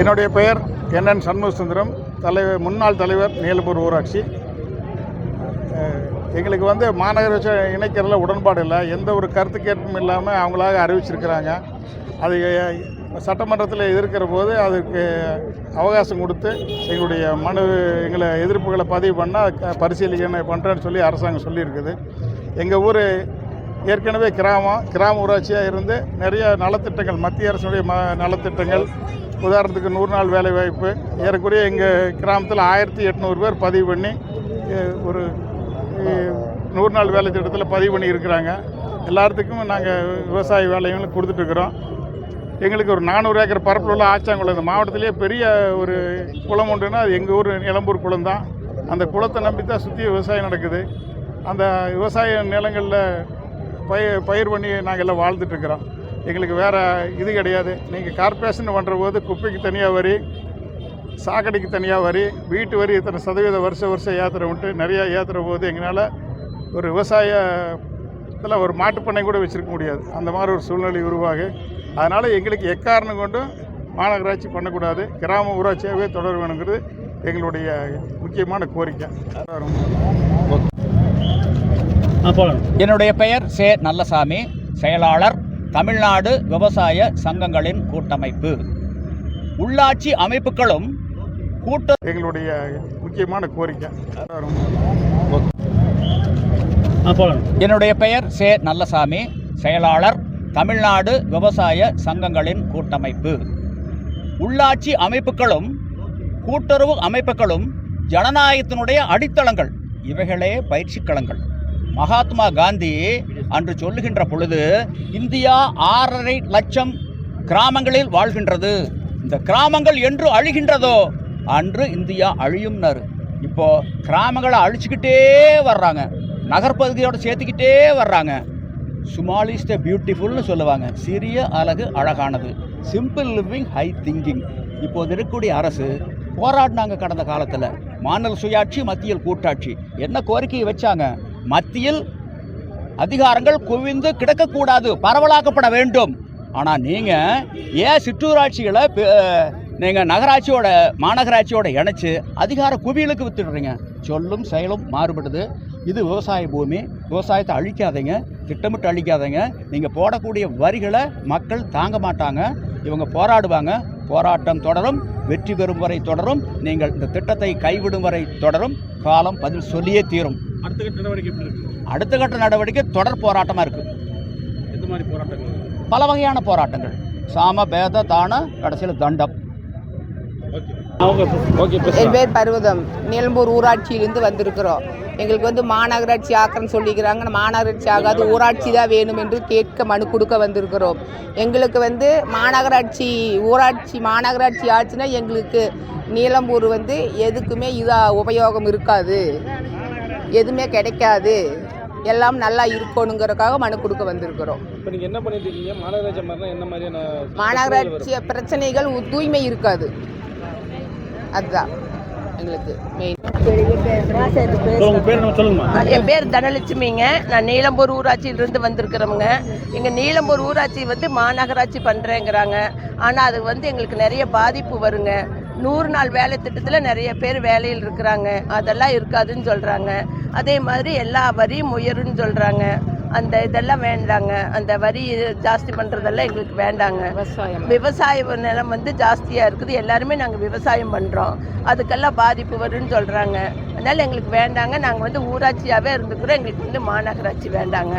என்னுடைய பெயர் என்என் சண்முகசுந்தரம் தலைவர் முன்னாள் தலைவர் நீலம்பூர் ஊராட்சி. எங்களுக்கு வந்து மாநகராட்சி இணைக்கிறதுல உடன்பாடு இல்லை. எந்த ஒரு கருத்து கேட்பும் இல்லாமல் அவங்களாக அறிவிச்சிருக்கிறாங்க. அது சட்டமன்றத்தில் எதிர்க்கிற போது அதுக்கு அவகாசம் கொடுத்து எங்களுடைய மனு எங்களை எதிர்ப்புகளை பதிவு பண்ணால் பரிசீலிக்கணும் பண்ணுறேன்னு சொல்லி அரசாங்கம் சொல்லியிருக்குது. எங்கள் ஊர் ஏற்கனவே கிராமம் கிராம ஊராட்சியாக இருந்து நிறைய நலத்திட்டங்கள் மத்திய அரசுடைய ம நலத்திட்டங்கள் உதாரணத்துக்கு நூறு நாள் வேலைவாய்ப்பு ஏறக்குறைய எங்கள் கிராமத்தில் ஆயிரத்தி எட்நூறு பேர் பதிவு பண்ணி ஒரு நூறு நாள் வேலை திட்டத்தில் பதிவு பண்ணி இருக்கிறாங்க. எல்லாத்துக்கும் நாங்கள் விவசாய வேலைகளும் கொடுத்துட்ருக்குறோம் எங்களுக்கு ஒரு நானூறு ஏக்கர் பரப்பில் உள்ள ஆச்சாங்குளம் இந்த மாவட்டத்திலேயே பெரிய ஒரு குளம் உண்டுன்னா அது எங்கள் ஊர் நிலம்பூர் குளம் தான் அந்த குளத்தை நம்பி தான் சுற்றி விவசாயம் நடக்குது. அந்த விவசாய நிலங்களில் பயிர் பயிர் பண்ணி நாங்கள் எல்லாம் வாழ்ந்துட்டுருக்குறோம் எங்களுக்கு வேறு இது கிடையாது. நீங்கள் கார்பரேஷன் பண்ணுற போது குப்பைக்கு தனியாக வரி சாக்கடைக்கு தனியாக வரி வீட்டு வரி இத்தனை சதவீதம் வருஷம் வருஷம் ஏற்றுறவுன்ட்டு நிறையா ஏற்றுற போது எங்களால் ஒரு விவசாய இதில் ஒரு மாட்டுப்பண்ணை கூட வச்சுருக்க முடியாது. அந்த மாதிரி ஒரு சூழ்நிலை உருவாகு. அதனால் எங்களுக்கு எக்காரணம் கொண்டும் மாநகராட்சி பண்ணக்கூடாது. கிராம ஊராட்சியாகவே தொடர வேணுங்கிறது எங்களுடைய முக்கியமான கோரிக்கை. என்னுடைய பெயர் சே நல்லசாமி. செயலாளர் தமிழ்நாடு விவசாய சங்கங்களின் கூட்டமைப்பு. உள்ளாட்சி அமைப்புகளும் கூட்ட எங்களுடைய முக்கியமான கோரிக்கை. என்னுடைய பெயர் சே நல்லசாமி செயலாளர் தமிழ்நாடு விவசாய சங்கங்களின் கூட்டமைப்பு. உள்ளாட்சி அமைப்புகளும் கூட்டுறவு அமைப்புகளும் ஜனநாயகத்தினுடைய அடித்தளங்கள். இவைகளே பயிற்சிக்களங்கள் மகாத்மா காந்தி அன்று சொல்லுகின்ற பொழுது இந்தியா ஆறரை லட்சம் கிராமங்களில் வாழ்கின்றது. இந்த கிராமங்கள் என்று அழிகின்றதோ? அன்று இந்தியா அழியும்னாரு. இப்போ கிராமங்களை அழிச்சுக்கிட்டே வர்றாங்க. நகர்பகுதியோடு சேர்த்துக்கிட்டே வர்றாங்க. சுமால் த பியூட்டிஃபுல்னு சொல்லுவாங்க. சிறிய அழகு அழகானது. சிம்பிள் லிவிங் ஹை திங்கிங் இப்போது இருக்கக்கூடிய அரசு போராடினாங்க கடந்த காலத்தில். மாநில சுயாட்சி மத்தியில் கூட்டாட்சி. என்ன கோரிக்கையை வச்சாங்க? மத்தியில் அதிகாரங்கள் குவிந்து கிடக்கக்கூடாது பரவலாக்கப்பட வேண்டும். ஆனால் நீங்கள் ஏன் சிற்றூராட்சிகளை நீங்கள் நகராட்சியோட மாநகராட்சியோட இணைச்சி அதிகார குவியலுக்கு வித்துடுறீங்க. சொல்லும் செயலும் மாறுபடுது. இது விவசாய பூமி. விவசாயத்தை அழிக்காதீங்க. திட்டமிட்டு அழிக்காதீங்க. நீங்கள் போடக்கூடிய வரிகளை மக்கள் தாங்க மாட்டாங்க. இவங்க போராடுவாங்க. போராட்டம் தொடரும். வெற்றி பெறும் வரை தொடரும். நீங்கள் இந்த திட்டத்தை கைவிடும் வரை தொடரும். காலம் பதில் சொல்லியே தீரும். அடுத்த கட்ட நடவடிக்கை எப்படி இருக்கு? அடுத்த கட்ட நடவடிக்கை தொடர் போராட்டமாக இருக்குது எந்த மாதிரி போராட்டங்கள்? பல வகையான போராட்டங்கள். சாம பேத தான கடைசியில் தண்டம். ஓகே. அவங்க ஓகே என் பேர் பர்வதம். நீலம்பூர் ஊராட்சியிலேருந்து வந்திருக்கிறோம். எங்களுக்கு வந்து மாநகராட்சி ஆக்கிறன்னு சொல்லிக்கிறாங்க. மாநகராட்சி ஆகாது ஊராட்சி தான் வேணும் என்று கேட்க மனு கொடுக்க வந்திருக்கிறோம். எங்களுக்கு வந்து மாநகராட்சி ஊராட்சி மாநகராட்சி ஆச்சுன்னா எங்களுக்கு நீலம்பூர் வந்து எதுக்குமே இதாக உபயோகம் இருக்காது. எதுவுமே கிடைக்காது. எல்லாம் நல்லா இருக்கணுங்கிறதுக்காக மனு கொடுக்க வந்திருக்கிறோம். இப்போ நீங்கள் என்ன பண்ணிட்டு இருக்கீங்க? மாநகராட்சி மாதிரினா என்ன மாதிரியான மாநகராட்சி பிரச்சனைகள் தூய்மை இருக்காது. அதுதான் எங்களுக்கு மெயின் என் பேர் தனலட்சுமிங்க. நான் நீலம்பூர் ஊராட்சியிலிருந்து வந்திருக்கிறோங்க எங்கள் நீலம்பூர் ஊராட்சி வந்து மாநகராட்சி பண்ணுறேங்கிறாங்க ஆனால் அது வந்து எங்களுக்கு நிறைய பாதிப்பு வருங்க. நூறு நாள் வேலை திட்டத்தில் நிறைய பேர் வேலையில் இருக்கிறாங்க. அதெல்லாம் இருக்காதுன்னு சொல்கிறாங்க அதே மாதிரி எல்லா வரியும் உயருன்னு சொல்கிறாங்க அந்த இதெல்லாம் வேண்டாங்க. அந்த வரி ஜாஸ்தி பண்ணுறதெல்லாம் எங்களுக்கு வேண்டாங்க. விவசாயம். விவசாய நிலம் வந்து ஜாஸ்தியாக இருக்குது. எல்லாருமே நாங்கள் விவசாயம் பண்ணுறோம் அதுக்கெல்லாம் பாதிப்பு வரும்னு சொல்கிறாங்க அதனால் எங்களுக்கு வேண்டாங்க. நாங்கள் வந்து ஊராட்சியாகவே இருந்துக்கிறோம். எங்களுக்கு வந்து மாநகராட்சி வேண்டாங்க.